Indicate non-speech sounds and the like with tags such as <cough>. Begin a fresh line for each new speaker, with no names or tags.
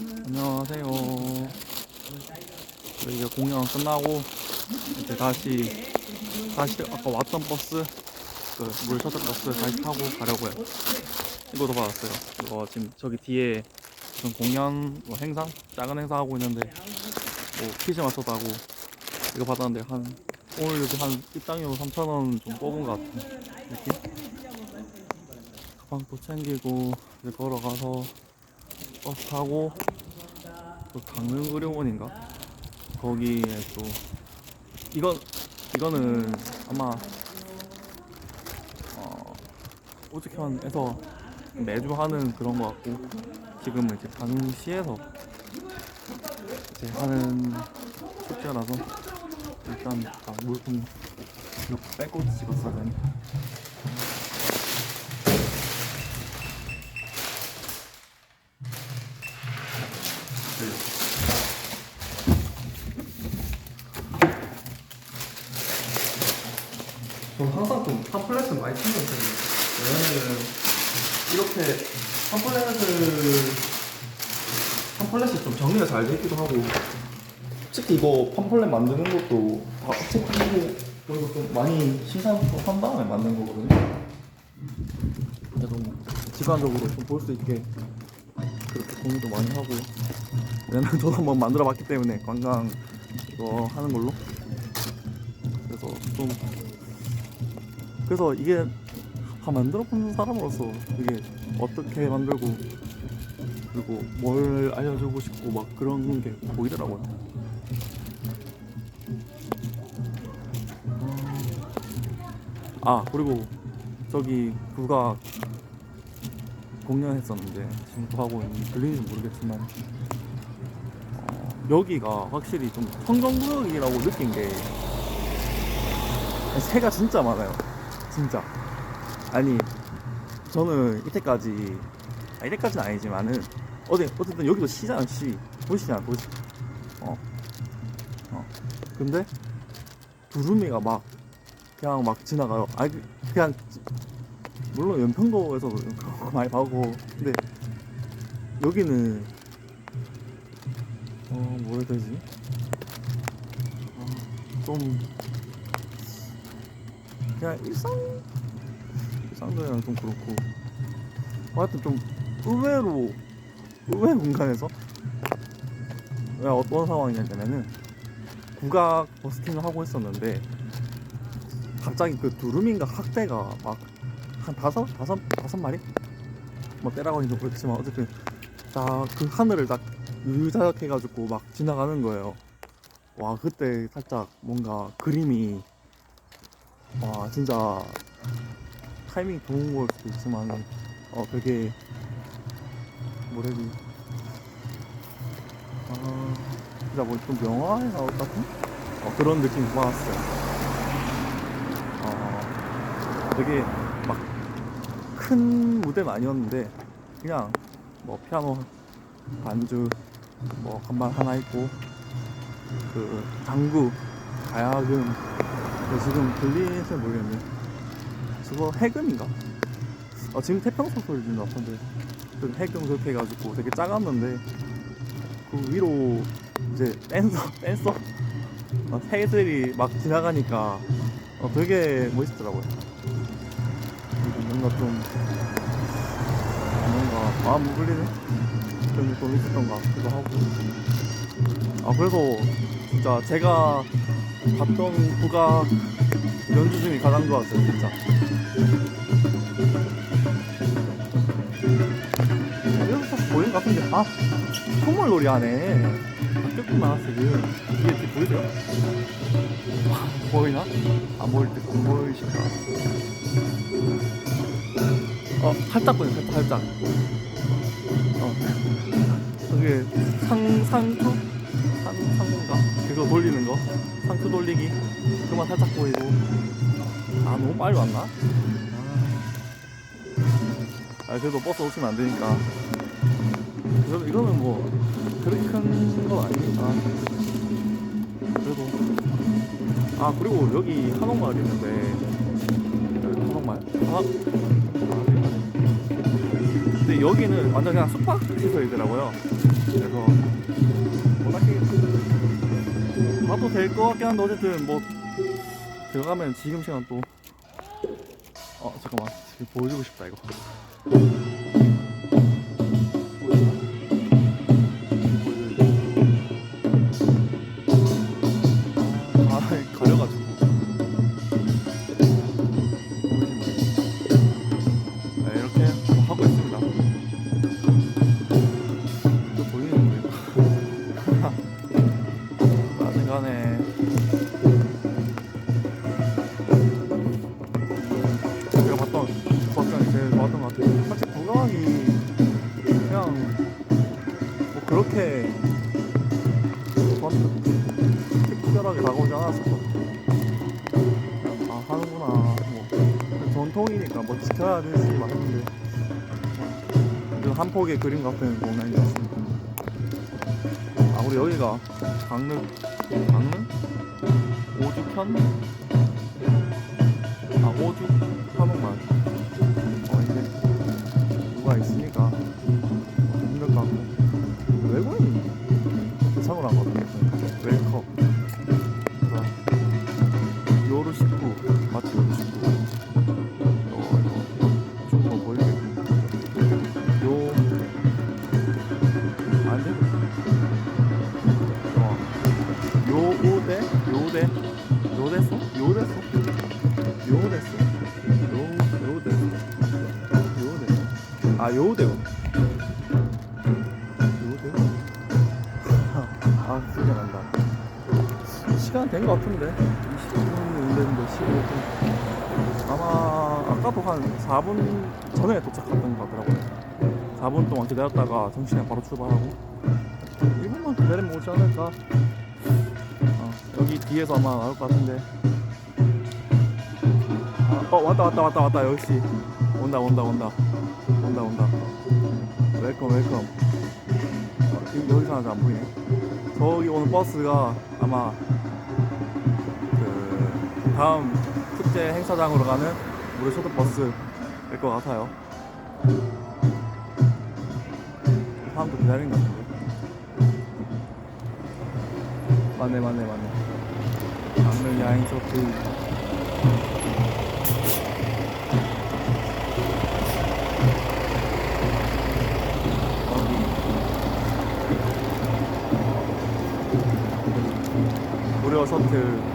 안녕하세요. 이제 공연 끝나고 이제 다시 다시 아까 왔던 버스 그물 셔틀 버스 다시 타고 가려고요. 이거도 받았어요. 이거 지금 저기 뒤에 무슨 공연 뭐 행사 작은 행사 하고 있는데 뭐 퀴즈 맞춰도 하고 이거 받았는데 한 오늘 여기 한 입장료 3,000원 좀 뽑은 것 같은 느낌? 가방도 챙기고 이제 걸어가서 버스 타고 그 강릉 의료원인가 거기에 또 이건 이거는 아마 어 오죽현에서 매주 하는 그런 것 같고 지금은 이제 강릉시에서 이제 하는 축제라서 일단 아, 물품 이거 빼고 찍었어야
저 항상 좀 팜플렛을 많이 챙겨요. 왜냐면은 이렇게 팜플렛을 팜플렛이 좀 정리가 잘 돼 있기도 하고 특히 이거 팜플렛 만드는 것도 다 업체끼고 그리고 좀 많이 시상한 다음에 만든 거거든요.
그래서 뭐 직관적으로 좀 볼 수 있게 그렇게 공유도 많이 하고 왜냐면 저도 한번 만들어 봤기 때문에 관광 이거 하는 걸로 그래서 좀 그래서 이게 다 만들어 본 사람으로서 이게 어떻게 만들고 그리고 뭘 알려주고 싶고 막 그런 게 보이더라고요. 아 그리고 저기 국악 공연했었는데 지금 또 하고 있는지 들리는지 모르겠지만 어, 여기가 확실히 좀 성경구역이라고 느낀 게 새가 진짜 많아요. 진짜. 아니 저는 이때까지 아, 이때까지는 아니지만은 어디 어쨌든 여기도 시잖아 시 도시잖아 도시 어 어. 근데 두루미가 막 그냥 막 지나가요. 그- 그냥 물론 연평도에서 그런 거 많이 봐고. 근데 여기는 어 뭐라 해야 되지? 어, 좀 그냥 일상 일상적이랑 좀 그렇고. 하여튼 좀 의외로 의외 공간에서 왜 어떤 상황이냐면은 국악 버스킹을 하고 있었는데 갑자기 그 두루민가 학대가 막 한 다섯 다섯 다섯 마리 뭐 때라고 하기도 그렇지만 어쨌든 딱 그 하늘을 딱 유자작 해가지고 막 지나가는 거예요. 와 그때 살짝 뭔가 그림이 와 진짜 타이밍 좋은 걸 수도 있지만 어 되게 되지 아 진짜 뭐 좀 영화에 같은 어, 그런 느낌이 받았어요. 어 되게 막 큰 무대는 아니었는데 그냥 뭐 피아노 반주 뭐 건반 하나 있고 그 장구 가야금 그 지금 들리는지 모르겠네 저거 해금인가? 어 지금 태평소 소리 것 같은데 그 해금 그렇게 해가지고 되게 작았는데 그 위로 이제 댄서 <laughs> 댄서 어, 새들이 막 지나가니까 어, 되게 멋있더라고요. 뭔가 좀 뭔가 마음 울리는 그런 게좀 있었던 것 같기도 하고 아 그래서 진짜 제가 봤던 국악 연주 중에 가장 좋았어요 진짜 여기서 딱 보이는 것 같은데 아 소물놀이 하네 바뀌었구나 지금 이게 뒤 보이세요? 아, 보이나? 안 보일 때안 보이실까? 어 살짝 보여 살짝 살짝 어. 그게 상 상투? 상 상인가? 그거 돌리는 거? 상투 돌리기? 그만 살짝 보이고. 아 너무 빨리 왔나? 아. 그래도 버스 오시면 안 되니까. 그래도 이거는 뭐 그렇게 큰 건 아니니까. 그래도. 아 그리고 여기 한옥마을 있는데. 한옥마을. 아, 근데 여기는 완전 그냥 숙박 시설이더라고요. 그래서 뭐 딱히 봐도 될 것 같긴 한데 어쨌든 뭐 들어가면 지금 시간 또 어 잠깐만. 지금 보여주고 싶다 이거. 아 가려가지고. 네, 이렇게 뭐 하고 있습니 사실 구강이 그냥 뭐 그렇게 좋았는데 특별하게 다가오지 않았었거든요. 그냥 아 하는구나. 뭐 전통이니까 뭐 지켜야 되지 막 했는데. 그한 폭의 그림 같은 공연이었습니다. 아 우리 여기가 강릉 강릉? 오죽현? 아 오죽 한옥만 어 아 요대요. 요대요? 아 기억이 안 난다. 시간 된것 같은데. 20분 됐는데 15분 아마 아까도 한 4분 전에 도착했던 것 같더라고요. 4분 동안 기다렸다가 정신에 바로 출발하고. 1분만 기다리면 오지 않을까? 어, 여기 뒤에서 아마 나올 것 같은데. 아, 어 왔다 왔다 왔다 왔다 역시 온다 온다 온다. 온다 온다. 웰컴 웰컴. 어, 여기- 여기서 아직 안 보이네. 저기 오는 버스가 아마 그 다음 축제 행사장으로 가는 무료 셔틀버스일 것 같아요. 사람도 기다리는 것 같은데. 맞네 맞네 맞네. 강릉 야인 셔틀 셔틀